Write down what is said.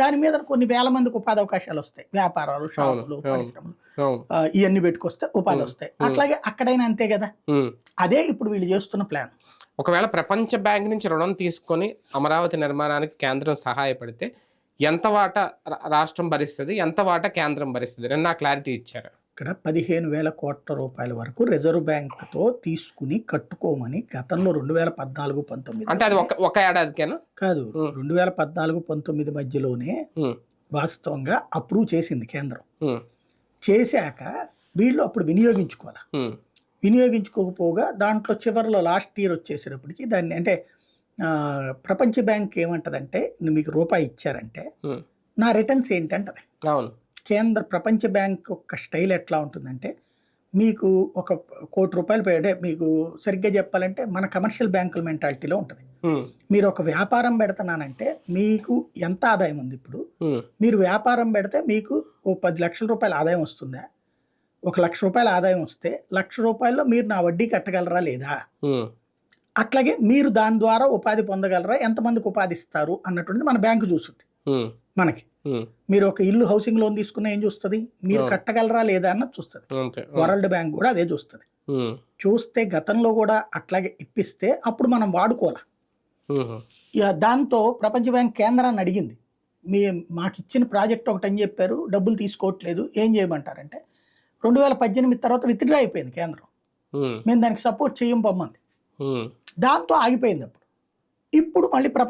దాని మీద కొన్ని వేల మందికి ఉపాధి అవకాశాలు వస్తాయి. వ్యాపారాలు షాపులు. పరిశ్రమలు ఇవన్నీ పెట్టుకొస్తే ఉపాధి వస్తాయి. అట్లాగే అక్కడైనా అంతే కదా. అదే ఇప్పుడు వీళ్ళు చేస్తున్న ప్లాన్. ఒకవేళ ప్రపంచ బ్యాంక్ నుంచి రుణం తీసుకొని అమరావతి నిర్మాణానికి కేంద్రం సహాయపడితే ఎంత వాటా రాష్ట్రం భరిస్తుంది? ఎంత వాటా కేంద్రం భరిస్తుంది? నిన్న క్లారిటీ ఇచ్చారు. ఇక్కడ పదిహేను వేల కోట్ల రూపాయల వరకు రిజర్వ్ బ్యాంక్తో తీసుకుని కట్టుకోమని గతంలో రెండు వేల పద్నాలుగు పంతొమ్మిది అంటే అది ఒక ఒక ఏడాదికేనా? కాదు. రెండు వేల పద్నాలుగు పంతొమ్మిది మధ్యలోనే వాస్తవంగా అప్రూవ్ చేసింది కేంద్రం. చేశాక వీళ్ళు అప్పుడు వినియోగించుకోవాలి? వినియోగించుకోకపోగా దాంట్లో చివరిలో లాస్ట్ ఇయర్ వచ్చేసేటప్పటికి దాన్ని అంటే ప్రపంచ బ్యాంక్ ఏమంటదంటే మీకు రూపాయి ఇచ్చారంటే. నా రిటర్న్స్ ఏంటంటది? అవును. కేంద్ర ప్రపంచ బ్యాంక్ యొక్క స్టైల్ ఎట్లా ఉంటుందంటే మీకు ఒక కోటి రూపాయలు పెడితే మీకు సరిగ్గా చెప్పాలంటే మన కమర్షియల్ బ్యాంకుల మెంటాలిటీలో ఉంటుంది. మీరు ఒక వ్యాపారం పెడుతున్నానంటే మీకు ఎంత ఆదాయం ఉంది ఇప్పుడు? మీరు వ్యాపారం పెడితే మీకు ఓ పది లక్షల రూపాయల ఆదాయం వస్తుందా? ఒక లక్ష రూపాయల ఆదాయం వస్తే లక్ష రూపాయల్లో మీరు నా వడ్డీ కట్టగలరా లేదా? అట్లాగే మీరు దాని ద్వారా ఉపాధి పొందగలరా? ఎంతమందికి ఉపాధి ఇస్తారు అన్నటువంటి మన బ్యాంకు చూస్తుంది. మనకి. మీరు ఒక ఇల్లు హౌసింగ్ లోన్ తీసుకున్న ఏం చూస్తుంది? మీరు. కట్టగలరా లేదా అన్నది చూస్తుంది. వరల్డ్ బ్యాంక్ కూడా అదే చూస్తుంది. చూస్తే గతంలో కూడా అట్లాగే ఇప్పిస్తే అప్పుడు మనం ఇక దాంతో ప్రపంచ బ్యాంక్ కేంద్రాన్ని అడిగింది. మీ మాకు ఇచ్చిన ప్రాజెక్ట్ ఒకటి అని చెప్పారు డబ్బులు తీసుకోవట్లేదు ఏం చేయమంటారంటే రెండు వేల పద్దెనిమిది తర్వాత విత్డ్రా అయిపోయింది కేంద్రం. మేము. దానికి సపోర్ట్ చేయం పొమ్మంది. దాంతో ఆగిపోయింది అప్పుడు. ఇప్పుడు మళ్ళీ